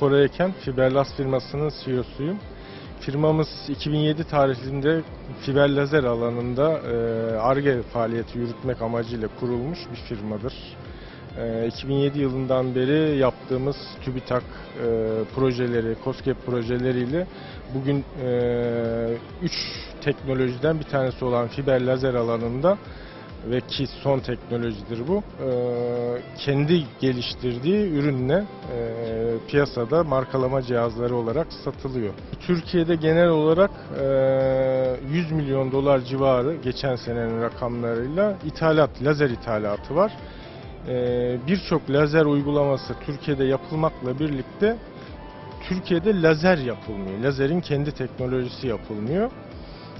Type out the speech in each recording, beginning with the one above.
Koray Eken, Fiberlas firmasının CEO'suyum. Firmamız 2007 tarihinde fiber lazer alanında e, ARGE faaliyeti yürütmek amacıyla kurulmuş bir firmadır. E, 2007 yılından beri yaptığımız TÜBİTAK e, projeleri, COSGAP projeleriyle bugün 3 teknolojiden bir tanesi olan fiber lazer alanında ve ki son teknolojidir bu. e, kendi geliştirdiği ürünle e, piyasada markalama cihazları olarak satılıyor. Türkiye'de genel olarak e, 100 milyon dolar civarı geçen senenin rakamlarıyla ithalat, lazer ithalatı var. E, Birçok lazer uygulaması Türkiye'de yapılmakla birlikte Türkiye'de lazer yapılmıyor. Lazerin kendi teknolojisi yapılmıyor.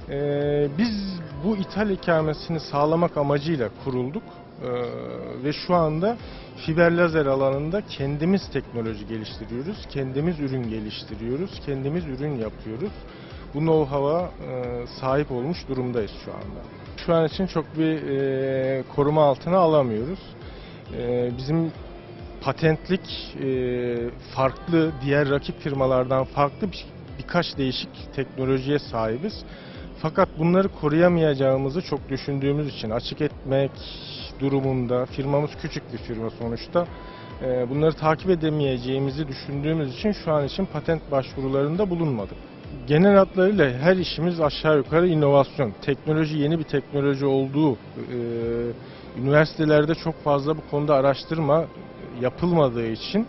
Ee, biz bu ithal ikamesini sağlamak amacıyla kurulduk Ee, ve şu anda fiber lazer alanında kendimiz teknoloji geliştiriyoruz, kendimiz ürün geliştiriyoruz, kendimiz ürün yapıyoruz. Bu know-how'a e, sahip olmuş durumdayız şu anda. Şu an için çok bir e, koruma altına alamıyoruz. E, bizim patentlik e, farklı, diğer rakip firmalardan farklı bir, birkaç değişik teknolojiye sahibiz. Fakat bunları koruyamayacağımızı çok düşündüğümüz için açık etmek durumunda, firmamız küçük bir firma sonuçta, e, bunları takip edemeyeceğimizi düşündüğümüz için şu an için patent başvurularında bulunmadık. Genel hatlarıyla her işimiz aşağı yukarı inovasyon. Teknoloji yeni bir teknoloji olduğu, e, üniversitelerde çok fazla bu konuda araştırma yapılmadığı için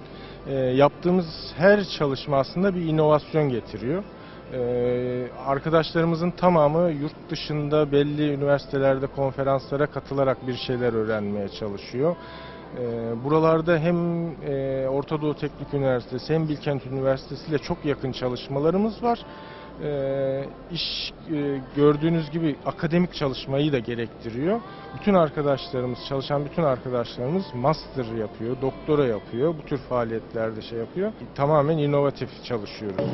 e, yaptığımız her çalışma aslında bir inovasyon getiriyor. Ee, arkadaşlarımızın tamamı yurt dışında belli üniversitelerde konferanslara katılarak bir şeyler öğrenmeye çalışıyor. Ee, buralarda hem e, Orta Doğu Teknik Üniversitesi hem Bilkent Üniversitesi ile çok yakın çalışmalarımız var. Ee, e, gördüğünüz gibi akademik çalışmayı da gerektiriyor. Bütün arkadaşlarımız, çalışan bütün arkadaşlarımız master yapıyor, doktora yapıyor. Bu tür faaliyetlerde şey yapıyor. Tamamen inovatif çalışıyoruz.